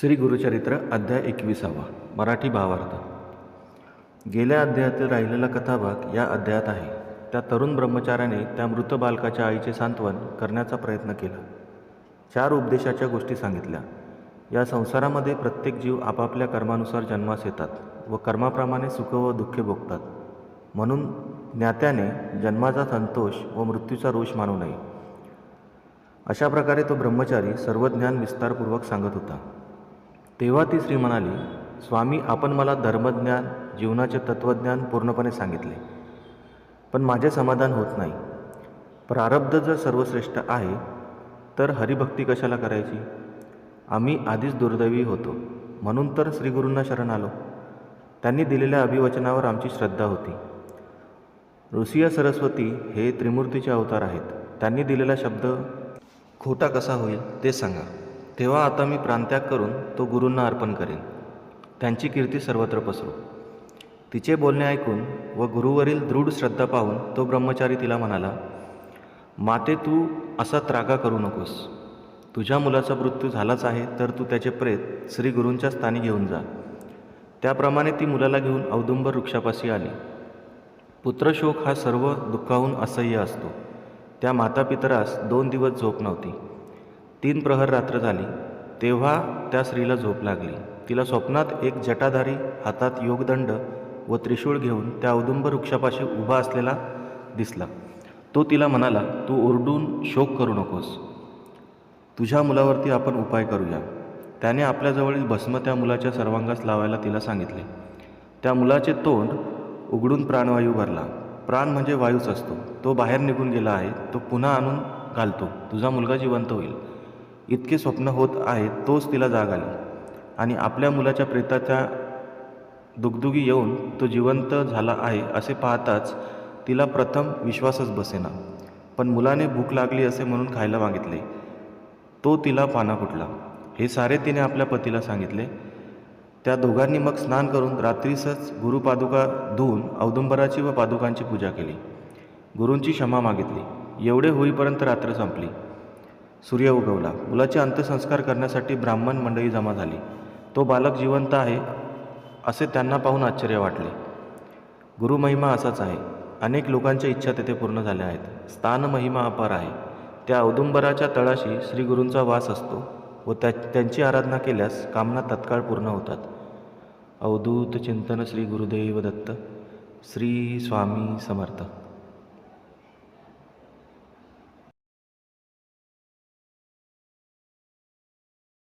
श्री गुरुचरित्र अध्याय एकविसावा मराठी भावार्थ. गेल्या अध्यायातील राहिलेला कथाभाग या अध्यायात आहे. त्या तरुण ब्रह्मचार्याने त्या मृत बालकाच्या आईचे सांत्वन करण्याचा प्रयत्न केला. चार उपदेशाच्या गोष्टी सांगितल्या. या संसारामध्ये प्रत्येक जीव आपापल्या कर्मानुसार जन्मास येतात व कर्माप्रमाणे सुख व दुःखे भोगतात. म्हणून ज्ञात्याने जन्माचा संतोष व मृत्यूचा रोष मानू नये. अशा प्रकारे तो ब्रह्मचारी सर्व ज्ञान विस्तारपूर्वक सांगत होता. तेव्हा ती स्त्री म्हणाली स्वामी आपण मला धर्मज्ञान जीवनाचे तत्त्वज्ञान पूर्णपणे सांगितले. पण माझे समाधान होत नाही. प्रारब्ध जर सर्वश्रेष्ठ आहे तर हरिभक्ती कशाला करायची? आम्ही आधीच दुर्दैवी होतो. म्हणून तर श्रीगुरूंना शरण आलो. त्यांनी दिलेल्या अभिवचनावर आमची श्रद्धा होती. ऋषिया सरस्वती हे त्रिमूर्तीचे अवतार आहेत. त्यांनी दिलेला शब्द खोटा कसा होईल ते सांगा तेव्हा आता मी प्रांत्याग करून तो गुरूंना अर्पण करेन. त्यांची कीर्ती सर्वत्र पसरू. तिचे बोलणे ऐकून व गुरुवरील दृढ श्रद्धा पाहून तो ब्रह्मचारी तिला म्हणाला माते तू असा त्रागा करू नकोस. तुझ्या मुलाचा मृत्यू झालाच आहे तर तू त्याचे प्रेत श्री गुरूंच्या स्थानी घेऊन जा. त्याप्रमाणे ती मुलाला घेऊन औदुंबर वृक्षापाशी आली. पुत्रशोक हा सर्व दुःखाहून असह्य असतो. त्या मातापितरास दोन दिवस झोप नव्हती. तीन प्रहर रात्र झाली तेव्हा त्या स्त्रीला झोप लागली. तिला स्वप्नात एक जटाधारी हातात योगदंड व त्रिशूळ घेऊन त्या औदुंब वृक्षापाशी उभा असलेला दिसला. तो तिला म्हणाला तू ओरडून शोक करू नकोस. तुझ्या मुलावरती आपण उपाय करूया. त्याने आपल्याजवळील भस्म त्या मुलाच्या सर्वांगास लावायला तिला सांगितले. त्या मुलाचे तोंड उघडून प्राणवायू भरला. प्राण म्हणजे वायूच असतो. तो बाहेर निघून गेला आहे. तो पुन्हा आणून घालतो. तुझा मुलगा जिवंत होईल. इतके स्वप्न होत आहे तोच तिला जाग आली. आणि आपल्या मुलाच्या प्रेताच्या दुगदुगी येऊन तो जिवंत झाला आहे असे पाहताच तिला प्रथम विश्वासच बसेना. पण मुलाने भूक लागली असे म्हणून खायला मागितले. तो तिला पाना फुटला हे सारे तिने आपल्या पतीला सांगितले. त्या दोघांनी मग स्नान करून रात्रीसच गुरुपादुका धुवून औदुंबराची व पादुकांची पूजा केली. गुरूंची क्षमा मागितली. एवढे होईपर्यंत रात्र संपली. सूर्य उगवला. मुलाचे अंत्यसंस्कार करण्यासाठी ब्राह्मण मंडळी जमा झाली. तो बालक जिवंत आहे असे त्यांना पाहून आश्चर्य वाटले. गुरुमहिमा असाच आहे. अनेक लोकांच्या इच्छा तेथे पूर्ण झाल्या आहेत. स्थान महिमा अपार आहे. त्या औदुंबराच्या तळाशी श्रीगुरूंचा वास असतो व त्या त्यांची आराधना केल्यास कामना तत्काळ पूर्ण होतात. अवधूत चिंतन श्री गुरुदेव दत्त श्री स्वामी समर्थ.